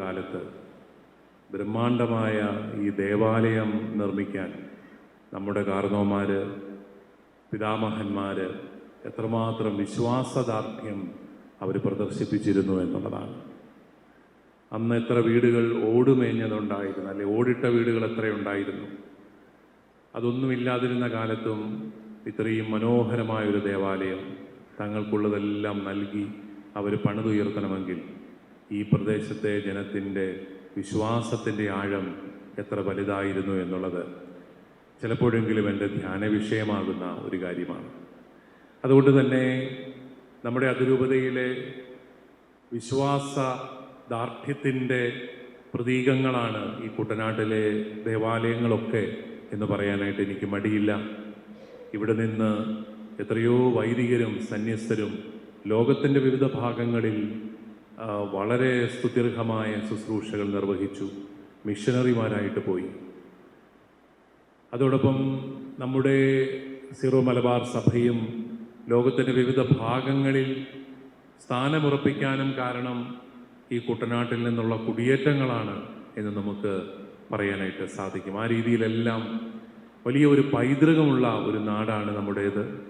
കാലത്ത് ബ്രഹ്മാണ്ഡമായ ഈ ദേവാലയം നിർമ്മിക്കാൻ നമ്മുടെ കാർണവന്മാർ പിതാമഹന്മാർ എത്രമാത്രം വിശ്വാസദാർഢ്യം അവർ പ്രദർശിപ്പിച്ചിരുന്നു എന്നുള്ളതാണ്. അന്ന് എത്ര വീടുകൾ ഓടുമേഞ്ഞതുണ്ടായിരുന്നു അല്ലെ ഓടിട്ട വീടുകൾ എത്രയുണ്ടായിരുന്നു. അതൊന്നുമില്ലാതിരുന്ന കാലത്തും ഇത്രയും മനോഹരമായ ഒരു ദേവാലയം തങ്ങൾക്കുള്ളതെല്ലാം നൽകി അവർ പണിതുയർത്തണമെങ്കിൽ ഈ പ്രദേശത്തെ ജനത്തിന്റെ വിശ്വാസത്തിന്റെ ആഴം എത്ര വലുതായിരുന്നു എന്നുള്ളത് ചിലപ്പോഴെങ്കിലും എന്റെ ധ്യാന വിഷയമാകുന്ന ഒരു കാര്യമാണ്. അതുകൊണ്ട് തന്നെ നമ്മുടെ അതിരൂപതയിലെ വിശ്വാസ ദാർഢ്യത്തിന്റെ പ്രതീകങ്ങളാണ് ഈ കുട്ടനാട്ടിലെ ദേവാലയങ്ങളൊക്കെ എന്ന് പറയാനായിട്ട് എനിക്ക് മടിയില്ല. ഇവിടെ നിന്ന് എത്രയോ വൈദികരും സന്യസ്തരും ലോകത്തിന്റെ വിവിധ ഭാഗങ്ങളിൽ വളരെ സുദീർഘമായ ശുശ്രൂഷകൾ നിർവഹിച്ചു. മിഷനറിമാരായിട്ട് പോയി. അതോടൊപ്പം നമ്മുടെ സീറോ മലബാർ സഭയും ലോകത്തിന്റെ വിവിധ ഭാഗങ്ങളിൽ സ്ഥാനമുറപ്പിക്കാനും കാരണം ഈ കുട്ടനാട്ടിൽ നിന്നുള്ള കുടിയേറ്റങ്ങളാണ് എന്ന് നമുക്ക് പറയാനായിട്ട് സാധിക്കും. ആ രീതിയിലെല്ലാം വലിയ ഒരു പൈതൃകമുള്ള ഒരു നാടാണ് നമ്മുടേത്.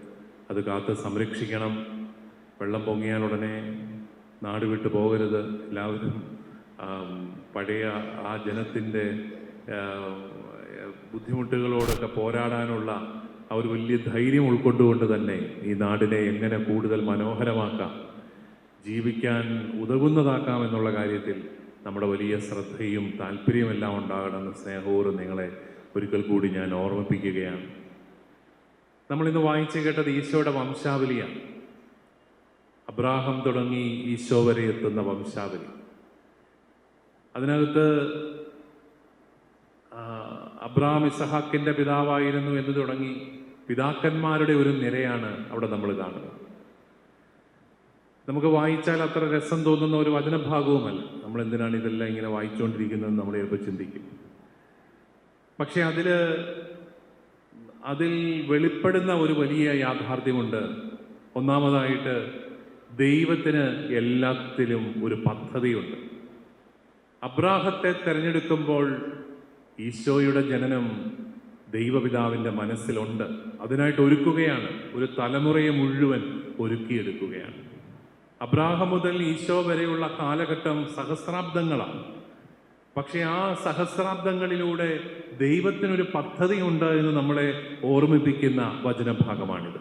അത് കാത്ത് സംരക്ഷിക്കണം. വെള്ളം പൊങ്ങിയാൽ ഉടനെ നാട് വിട്ടു പോകരുത്. എല്ലാവരും പഴയ ആ ജനത്തിന്റെ ബുദ്ധിമുട്ടുകളോടൊക്കെ പോരാടാനുള്ള ആ ഒരു വലിയ ധൈര്യം ഉൾക്കൊണ്ടുകൊണ്ട് തന്നെ ഈ നാടിനെ എങ്ങനെ കൂടുതൽ മനോഹരമാക്കാം ജീവിക്കാൻ ഉതകുന്നതാക്കാം എന്നുള്ള കാര്യത്തിൽ നമ്മുടെ വലിയ ശ്രദ്ധയും താല്പര്യമെല്ലാം ഉണ്ടാകണമെന്ന് സ്നേഹപൂർവം നിങ്ങളെ ഒരിക്കൽ കൂടി ഞാൻ ഓർമ്മിപ്പിക്കുകയാണ്. നമ്മളിന്ന് വായിച്ചു കേട്ടത് ഈശോയുടെ വംശാവലിയാണ്. അബ്രാഹം തുടങ്ങി ഈശോ വരെ എത്തുന്ന വംശാവലി. അതിനകത്ത് അബ്രാം ഇസഹാക്കിന്റെ പിതാവായിരുന്നു എന്ന് തുടങ്ങി പിതാക്കന്മാരുടെ ഒരു നിരയാണ് അവിടെ നമ്മൾ കാണുന്നത്. നമുക്ക് വായിച്ചാൽ അത്ര രസം തോന്നുന്ന ഒരു വചനഭാഗവുമല്ല. നമ്മൾ എന്തിനാണ് ഇതെല്ലാം ഇങ്ങനെ വായിച്ചുകൊണ്ടിരിക്കുന്നത് നമ്മൾ ചിലപ്പോൾ ചിന്തിക്കും. പക്ഷെ അതിൽ അതിൽ വെളിപ്പെടുന്ന ഒരു വലിയ യാഥാർത്ഥ്യമുണ്ട്. ഒന്നാമതായിട്ട് ദൈവത്തിന് എല്ലാത്തിലും ഒരു പദ്ധതിയുണ്ട്. അബ്രാഹത്തെ തിരഞ്ഞെടുക്കുമ്പോൾ ഈശോയുടെ ജനനം ദൈവപിതാവിന്റെ മനസ്സിലുണ്ട്. അതിനായിട്ട് ഒരുക്കുകയാണ്. ഒരു തലമുറയെ മുഴുവൻ ഒരുക്കിയെടുക്കുകയാണ്. അബ്രാഹം മുതൽ ഈശോ വരെയുള്ള കാലഘട്ടം സഹസ്രാബ്ദങ്ങളാണ്. പക്ഷെ ആ സഹസ്രാബ്ദങ്ങളിലൂടെ ദൈവത്തിനൊരു പദ്ധതിയുണ്ട് എന്ന് നമ്മളെ ഓർമ്മിപ്പിക്കുന്ന വചനഭാഗമാണിത്.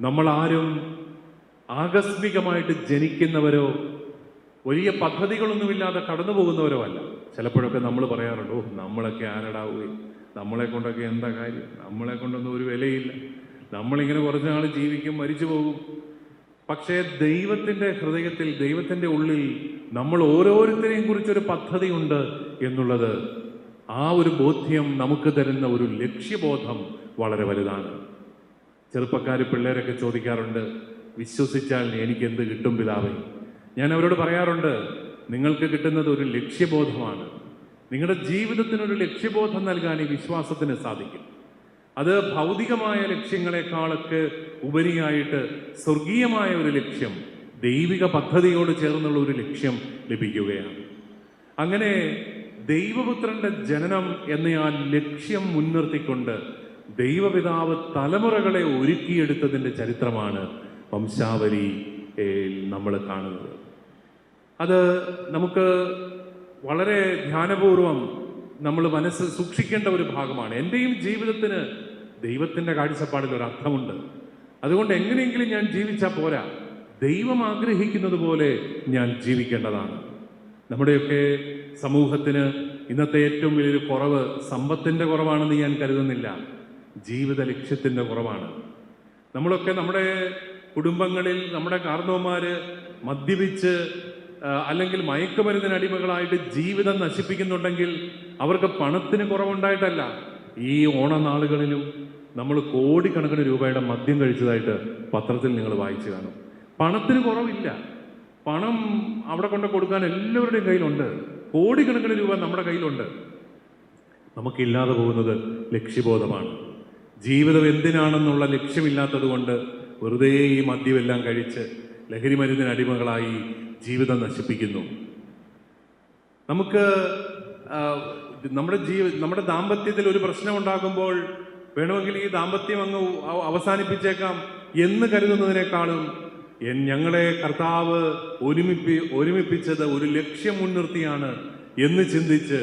നമ്മളാരും ആകസ്മികമായിട്ട് ജനിക്കുന്നവരോ വലിയ പദ്ധതികളൊന്നുമില്ലാതെ കടന്നു പോകുന്നവരോ അല്ല. ചിലപ്പോഴൊക്കെ നമ്മൾ പറയാറുണ്ട് ഓ നമ്മളൊക്കെ ആരടാവുകയും നമ്മളെ കൊണ്ടൊക്കെ എന്താ കാര്യം? നമ്മളെ കൊണ്ടൊന്നും ഒരു വിലയില്ല. നമ്മളിങ്ങനെ കുറച്ച് നാൾ ജീവിക്കും മരിച്ചു പോകും. പക്ഷേ ദൈവത്തിന്റെ ഹൃദയത്തിൽ ദൈവത്തിന്റെ ഉള്ളിൽ നമ്മൾ ഓരോരുത്തരെയും കുറിച്ചൊരു പദ്ധതിയുണ്ട് എന്നുള്ളത് ആ ഒരു ബോധ്യം നമുക്ക് തരുന്ന ഒരു ലക്ഷ്യബോധം വളരെ വലുതാണ്. ചെറുപ്പക്കാർ പിള്ളേരൊക്കെ ചോദിക്കാറുണ്ട് വിശ്വസിച്ചാൽ എനിക്ക് എന്ത് കിട്ടും പിതാവേ? ഞാൻ അവരോട് പറയാറുണ്ട് നിങ്ങൾക്ക് കിട്ടുന്നത് ഒരു ലക്ഷ്യബോധമാണ്. നിങ്ങളുടെ ജീവിതത്തിനൊരു ലക്ഷ്യബോധം നൽകാൻ ഈ വിശ്വാസത്തിന് സാധിക്കും. അത് ഭൗതികമായ ലക്ഷ്യങ്ങളെക്കാളൊക്കെ ഉപരിയായിട്ട് സ്വർഗീയമായ ഒരു ലക്ഷ്യം ദൈവിക പദ്ധതിയോട് ചേർന്നുള്ള ഒരു ലക്ഷ്യം ലഭിക്കുകയാണ്. അങ്ങനെ ദൈവപുത്രന്റെ ജനനം എന്ന ആ ലക്ഷ്യം മുൻനിർത്തിക്കൊണ്ട് ദൈവപിതാവ് തലമുറകളെ ഒരുക്കിയെടുത്തതിന്റെ ചരിത്രമാണ് വംശാവലി നമ്മൾ കാണുന്നത്. അത് നമുക്ക് വളരെ ധ്യാനപൂർവം നമ്മൾ മനസ്സ് സൂക്ഷിക്കേണ്ട ഒരു ഭാഗമാണ്. എന്റെയും ജീവിതത്തിന് ദൈവത്തിന്റെ കാഴ്ചപ്പാടിൽ ഒരു അർത്ഥമുണ്ട്. അതുകൊണ്ട് എങ്ങനെയെങ്കിലും ഞാൻ ജീവിച്ചാൽ പോരാ. ദൈവം ആഗ്രഹിക്കുന്നത് പോലെ ഞാൻ ജീവിക്കേണ്ടതാണ്. നമ്മുടെയൊക്കെ സമൂഹത്തിന് ഇന്നത്തെ ഏറ്റവും വലിയൊരു കുറവ് സമ്പത്തിന്റെ കുറവാണെന്ന് ഞാൻ കരുതുന്നില്ല. ജീവിത ലക്ഷ്യത്തിന്റെ കുറവാണ്. നമ്മളൊക്കെ നമ്മുടെ കുടുംബങ്ങളിൽ നമ്മുടെ കാർന്നോമാര് മദ്യപിച്ച് അല്ലെങ്കിൽ മയക്കുമരുന്നിന് അടിമകളായിട്ട് ജീവിതം നശിപ്പിക്കുന്നുണ്ടെങ്കിൽ അവർക്ക് പണത്തിന് കുറവുണ്ടായിട്ടല്ല. ഈ ഓണനാളുകളിലും നമ്മൾ കോടിക്കണക്കിന് രൂപയുടെ മദ്യം കഴിച്ചതായിട്ട് പത്രത്തിൽ നിങ്ങൾ വായിച്ചു കാണും. പണത്തിന് കുറവില്ല. പണം അവിടെ കൊണ്ട് കൊടുക്കാൻ എല്ലാവരുടെയും കയ്യിലുണ്ട്. കോടിക്കണക്കിന് രൂപ നമ്മുടെ കയ്യിലുണ്ട്. നമുക്കില്ലാതെ പോകുന്നത് ലക്ഷ്യബോധമാണ്. ജീവിതം എന്തിനാണെന്നുള്ള ലക്ഷ്യമില്ലാത്തത് കൊണ്ട് വെറുതെ ഈ മദ്യമെല്ലാം കഴിച്ച് ലഹരി മരുന്നിന് അടിമകളായി ജീവിതം നശിപ്പിക്കുന്നു. നമുക്ക് നമ്മുടെ ജീവ നമ്മുടെ ദാമ്പത്യത്തിൽ ഒരു പ്രശ്നം ഉണ്ടാകുമ്പോൾ വേണമെങ്കിൽ ഈ ദാമ്പത്യം അങ്ങ് അവസാനിപ്പിച്ചേക്കാം എന്ന് കരുതുന്നതിനേക്കാളും ഞങ്ങളെ കർത്താവ് ഒരുമിപ്പി ഒരുമിപ്പിച്ചത് ഒരു ലക്ഷ്യം മുൻനിർത്തിയാണ് എന്ന് ചിന്തിച്ച്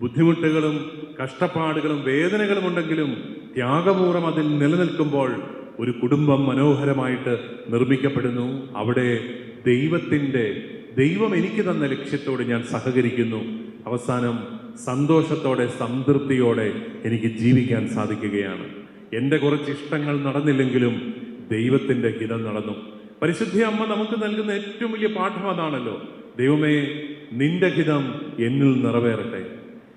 ബുദ്ധിമുട്ടുകളും കഷ്ടപ്പാടുകളും വേദനകളും ഉണ്ടെങ്കിലും ത്യാഗപൂർവം അതിൽ നിലനിൽക്കുമ്പോൾ ഒരു കുടുംബം മനോഹരമായിട്ട് നിർമ്മിക്കപ്പെടുന്നു. അവിടെ ദൈവത്തിന്റെ ദൈവം എനിക്ക് തന്ന ലക്ഷ്യത്തോട് ഞാൻ സഹകരിക്കുന്നു. അവസാനം സന്തോഷത്തോടെ സംതൃപ്തിയോടെ എനിക്ക് ജീവിക്കാൻ സാധിക്കുകയാണ്. എന്റെ കുറച്ച് ഇഷ്ടങ്ങൾ നടന്നില്ലെങ്കിലും ദൈവത്തിന്റെ ഹിതം നടന്നു. പരിശുദ്ധി അമ്മ നമുക്ക് നൽകുന്ന ഏറ്റവും വലിയ പാഠം അതാണല്ലോ. ദൈവമേ നിന്റെ ഹിതം എന്നിൽ നിറവേറട്ടെ.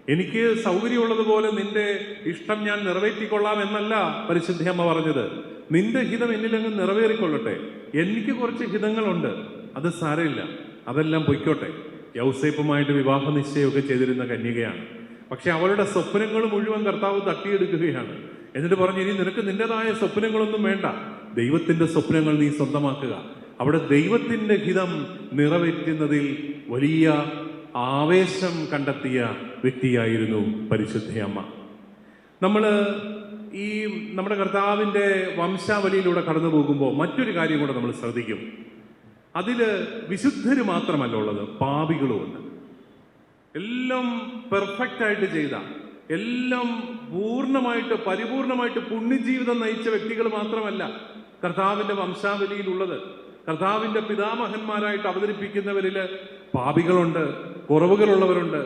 എനിക്ക് സൗകര്യമുള്ളതുപോലെ നിന്റെ ഇഷ്ടം ഞാൻ നിറവേറ്റിക്കൊള്ളാം എന്നല്ല പരിശുദ്ധി അമ്മ പറഞ്ഞത്. നിന്റെ ഹിതം എന്നിലങ്ങ് നിറവേറിക്കൊള്ളട്ടെ. എനിക്ക് കുറച്ച് ഹിതങ്ങളുണ്ട്. അത് സാരമില്ല. അതെല്ലാം പൊയ്ക്കോട്ടെ. യൗസേപ്പുമായിട്ട് വിവാഹ നിശ്ചയമൊക്കെ ചെയ്തിരുന്ന കന്യകയാണ്. പക്ഷെ അവളുടെ സ്വപ്നങ്ങൾ മുഴുവൻ കർത്താവ് തട്ടിയെടുക്കുകയാണ്. എന്നിട്ട് പറഞ്ഞു ഇനി നിനക്ക് നിന്റേതായ സ്വപ്നങ്ങളൊന്നും വേണ്ട. ദൈവത്തിന്റെ സ്വപ്നങ്ങൾ നീ സ്വന്തമാക്കുക. അവിടെ ദൈവത്തിന്റെ ഹിതം നിറവേറ്റുന്നതിൽ വലിയ ആവേശം കണ്ടെത്തിയ വ്യക്തിയായിരുന്നു പരിശുദ്ധയമ്മ. നമ്മൾ ഈ നമ്മുടെ കർത്താവിന്റെ വംശാവലിയിലൂടെ കടന്നു പോകുമ്പോൾ മറ്റൊരു കാര്യം കൂടെ നമ്മൾ ശ്രദ്ധിക്കും. അതിൽ വിശുദ്ധർ മാത്രമല്ല ഉള്ളത് പാപികളുമുണ്ട് എല്ലാം പെർഫെക്റ്റ് ആയിട്ട് ചെയ്ത എല്ലാം പൂർണമായിട്ട് പരിപൂർണമായിട്ട് പുണ്യജീവിതം നയിച്ച വ്യക്തികൾ മാത്രമല്ല കർത്താവിന്റെ വംശാവലിയിലുള്ളത്. കർത്താവിന്റെ പിതാമഹന്മാരായിട്ട് അവതരിപ്പിക്കുന്നവരിൽ പാപികളുണ്ട് കുറവുകളുള്ളവരുണ്ട്.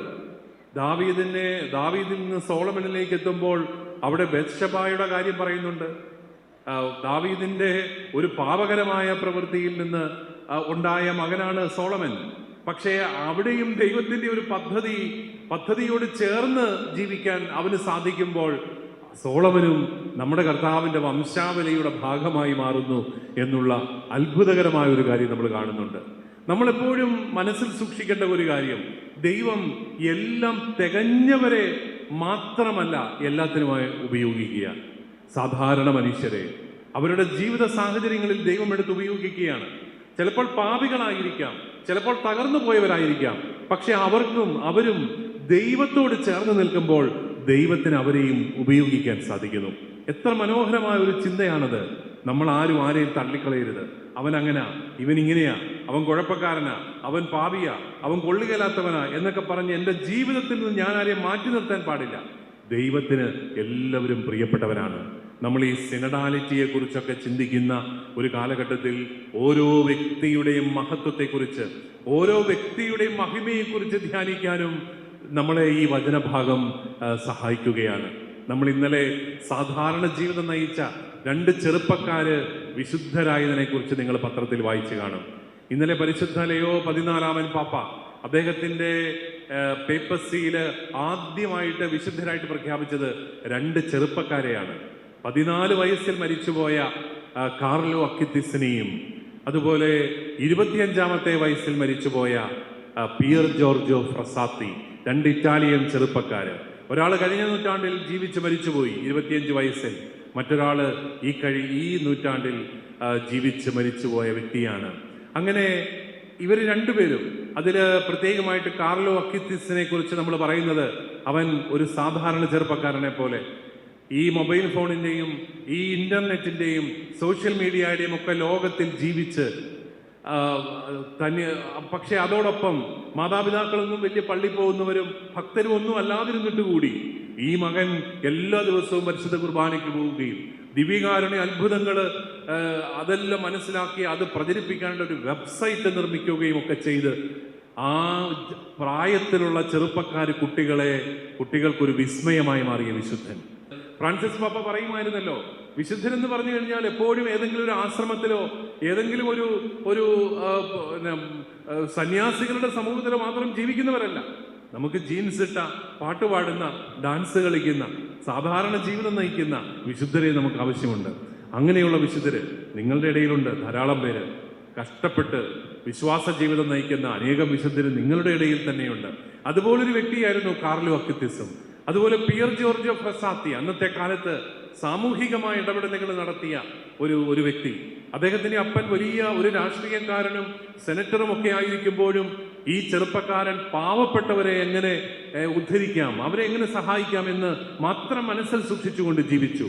ദാവീദിനെ ദാവീദിൽ നിന്ന് സോളമനിലേക്ക് എത്തുമ്പോൾ അവിടെ ബത്ഷബായുടെ കാര്യം പറയുന്നുണ്ട്. ദാവീദിന്റെ ഒരു പാപകരമായ പ്രവൃത്തിയിൽ നിന്ന് ഉണ്ടായ മകനാണ് സോളമൻ. പക്ഷേ അവിടെയും ദൈവത്തിന്റെ ഒരു പദ്ധതി പദ്ധതിയോട് ചേർന്ന് ജീവിക്കാൻ അവന് സാധിക്കുമ്പോൾ സോളമനും നമ്മുടെ കർത്താവിന്റെ വംശാവലിയുടെ ഭാഗമായി മാറുന്നു എന്നുള്ള അത്ഭുതകരമായ ഒരു കാര്യം നമ്മൾ കാണുന്നുണ്ട്. നമ്മളെപ്പോഴും മനസ്സിൽ സൂക്ഷിക്കേണ്ട ഒരു കാര്യം ദൈവം എല്ലാം തികഞ്ഞവരെ മാത്രമല്ല എല്ലാത്തിനുമായി ഉപയോഗിക്കുക. സാധാരണ മനുഷ്യരെ അവരുടെ ജീവിത സാഹചര്യങ്ങളിൽ ദൈവം എടുത്ത് ഉപയോഗിക്കുകയാണ്. ചിലപ്പോൾ പാപികളായിരിക്കാം ചിലപ്പോൾ തകർന്നു പോയവരായിരിക്കാം. പക്ഷെ അവർക്കും അവരും ദൈവത്തോട് ചേർന്ന് നിൽക്കുമ്പോൾ ദൈവത്തിന് അവരെയും ഉപയോഗിക്കാൻ സാധിക്കുന്നു. എത്ര മനോഹരമായ ഒരു ചിന്തയാണത്. നമ്മൾ ആരും ആരെയും തള്ളിക്കളയരുത്. അവൻ അങ്ങനാ ഇവൻ ഇങ്ങനെയാ അവൻ കുഴപ്പക്കാരനാ അവൻ പാപിയാ അവൻ കൊള്ളുകയില്ലാത്തവനാ എന്നൊക്കെ പറഞ്ഞ് എന്റെ ജീവിതത്തിൽ നിന്ന് ഞാൻ ആരെയും മാറ്റി നിർത്താൻ പാടില്ല. ദൈവത്തിന് എല്ലാവരും പ്രിയപ്പെട്ടവരാണ്. നമ്മൾ ഈ സിനഡാലിറ്റിയെ കുറിച്ചൊക്കെ ചിന്തിക്കുന്ന ഒരു കാലഘട്ടത്തിൽ ഓരോ വ്യക്തിയുടെയും മഹത്വത്തെക്കുറിച്ച് ഓരോ വ്യക്തിയുടെയും മഹിമയെക്കുറിച്ച് ധ്യാനിക്കാനും നമ്മളെ ഈ വചനഭാഗം സഹായിക്കുകയാണ്. നമ്മൾ ഇന്നലെ സാധാരണ ജീവിതം നയിച്ച രണ്ട് ചെറുപ്പക്കാര് വിശുദ്ധരായതിനെ കുറിച്ച് നിങ്ങൾ പത്രത്തിൽ വായിച്ചു കാണും. ഇന്നലെ പരിശുദ്ധ ലയോ പതിനാലാമൻ പാപ്പ അദ്ദേഹത്തിന്റെ പേപ്പസിയിൽ ആദ്യമായിട്ട് വിശുദ്ധരായിട്ട് പ്രഖ്യാപിച്ചത് രണ്ട് ചെറുപ്പക്കാരെയാണ്. പതിനാല് വയസ്സിൽ മരിച്ചുപോയ കാർലോ അക്കിത്തിസിനെയും അതുപോലെ ഇരുപത്തിയഞ്ചാമത്തെ വയസ്സിൽ മരിച്ചുപോയ പിയർ ജോർജോ ഫ്രസാത്തി രണ്ട് ഇറ്റാലിയൻ ചെറുപ്പക്കാര്. ഒരാൾ കഴിഞ്ഞ നൂറ്റാണ്ടിൽ ജീവിച്ച് മരിച്ചുപോയി ഇരുപത്തിയഞ്ച് വയസ്സിൽ. മറ്റൊരാൾ ഈ കഴി ഈ നൂറ്റാണ്ടിൽ ജീവിച്ച് മരിച്ചുപോയ വ്യക്തിയാണ്. അങ്ങനെ ഇവർ രണ്ടുപേരും അതിൽ പ്രത്യേകമായിട്ട് കാർലോ അക്കിത്തിസിനെ കുറിച്ച് നമ്മൾ പറയുന്നത് അവൻ ഒരു സാധാരണ ചെറുപ്പക്കാരനെ പോലെ. ഈ മൊബൈൽ ഫോണിന്റെയും ഈ ഇന്റർനെറ്റിന്റെയും സോഷ്യൽ മീഡിയയുടെയും ഒക്കെ ലോകത്തിൽ ജീവിച്ച് തന്നെ പക്ഷെ അതോടൊപ്പം മാതാപിതാക്കളൊന്നും വലിയ പള്ളി പോകുന്നവരും ഭക്തരും ഒന്നും അല്ലാതിരുന്നിട്ട് കൂടി ഈ മകൻ എല്ലാ ദിവസവും പരിശുദ്ധ കുർബാനയ്ക്ക് പോവുകയും ദിവ്യകാരുണ്യ അത്ഭുതങ്ങൾ അതെല്ലാം മനസ്സിലാക്കി അത് പ്രചരിപ്പിക്കാനുള്ള ഒരു വെബ്സൈറ്റ് നിർമ്മിക്കുകയും ഒക്കെ ചെയ്ത് ആ പ്രായത്തിലുള്ള ചെറുപ്പക്കാർ കുട്ടികളെ കുട്ടികൾക്കൊരു വിസ്മയമായി മാറിയ വിശുദ്ധൻ. ഫ്രാൻസിസ് പാപ്പ പറയുമായിരുന്നല്ലോ വിശുദ്ധൻ എന്ന് പറഞ്ഞു കഴിഞ്ഞാൽ എപ്പോഴും ഏതെങ്കിലും ഒരു ആശ്രമത്തിലോ ഏതെങ്കിലും ഒരു ഒരു സന്യാസികളുടെ സമൂഹത്തിലോ മാത്രം ജീവിക്കുന്നവരല്ല. നമുക്ക് ജീൻസ് ഇട്ട പാട്ടുപാടുന്ന ഡാൻസ് കളിക്കുന്ന സാധാരണ ജീവിതം നയിക്കുന്ന വിശുദ്ധരെ നമുക്ക് ആവശ്യമുണ്ട്. അങ്ങനെയുള്ള വിശുദ്ധര് നിങ്ങളുടെ ഇടയിലുണ്ട് ധാരാളം പേര്. കഷ്ടപ്പെട്ട് വിശ്വാസ ജീവിതം നയിക്കുന്ന അനേകം വിശുദ്ധര് നിങ്ങളുടെ ഇടയിൽ തന്നെയുണ്ട്. അതുപോലൊരു വ്യക്തിയായിരുന്നു കാർലോ അക്കിത്തിസം. അതുപോലെ പിയർ ജോർജോ ഫ്രസാത്തി അന്നത്തെ കാലത്ത് സാമൂഹികമായ ഇടപെടലുകൾ നടത്തിയ ഒരു ഒരു വ്യക്തി. അദ്ദേഹത്തിന്റെ അപ്പൻ വലിയ ഒരു രാഷ്ട്രീയക്കാരനും സെനറ്ററും ഒക്കെ ആയിരിക്കുമ്പോഴും ഈ ചെറുപ്പക്കാരൻ പാവപ്പെട്ടവരെ എങ്ങനെ ഉദ്ധരിക്കാം അവരെ എങ്ങനെ സഹായിക്കാം എന്ന് മാത്രം മനസ്സിൽ സൂക്ഷിച്ചുകൊണ്ട് ജീവിച്ചു.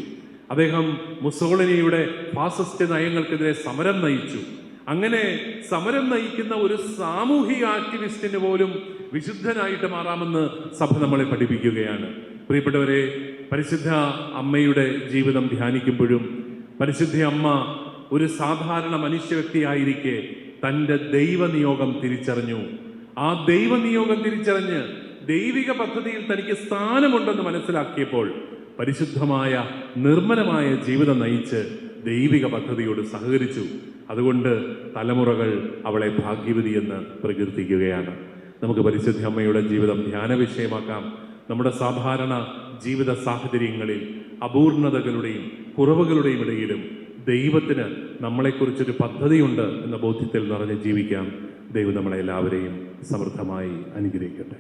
അദ്ദേഹം മുസോളിനിയുടെ ഫാസിസ്റ്റ് നയങ്ങൾക്കെതിരെ സമരം നയിച്ചു. അങ്ങനെ സമരം നയിക്കുന്ന ഒരു സാമൂഹിക ആക്ടിവിസ്റ്റിന് പോലും വിശുദ്ധനായിട്ട് മാറാമെന്ന് സഭ നമ്മളെ പഠിപ്പിക്കുകയാണ്. പ്രിയപ്പെട്ടവരെ പരിശുദ്ധ അമ്മയുടെ ജീവിതം ധ്യാനിക്കുമ്പോഴും പരിശുദ്ധ അമ്മ ഒരു സാധാരണ മനുഷ്യ വ്യക്തിയായിരിക്കെ തന്റെ ദൈവനിയോഗം തിരിച്ചറിഞ്ഞു. ആ ദൈവനിയോഗം തിരിച്ചറിഞ്ഞ് ദൈവിക പദ്ധതിയിൽ തനിക്ക് സ്ഥാനമുണ്ടെന്ന് മനസ്സിലാക്കിയപ്പോൾ പരിശുദ്ധമായ നിർമ്മലമായ ജീവിതം നയിച്ച് ദൈവിക പദ്ധതിയോട് സഹകരിച്ചു. അതുകൊണ്ട് തലമുറകൾ അവളെ ഭാഗ്യവതി എന്ന് പ്രകീർത്തിക്കുകയാണ്. നമുക്ക് പരിശുദ്ധ അമ്മയുടെ ജീവിതം ധ്യാന വിഷയമാക്കാം നമ്മുടെ സാധാരണ ജീവിത സാഹചര്യങ്ങളിൽ അപൂർണതകളുടെയും കുറവുകളുടെയും ഇടയിലും ദൈവത്തിന് നമ്മളെക്കുറിച്ചൊരു പദ്ധതിയുണ്ട് എന്ന ബോധ്യത്തിൽ നിറഞ്ഞ് ജീവിക്കാം. ദൈവം നമ്മളെ എല്ലാവരെയും സമൃദ്ധമായി അനുഗ്രഹിക്കട്ടെ.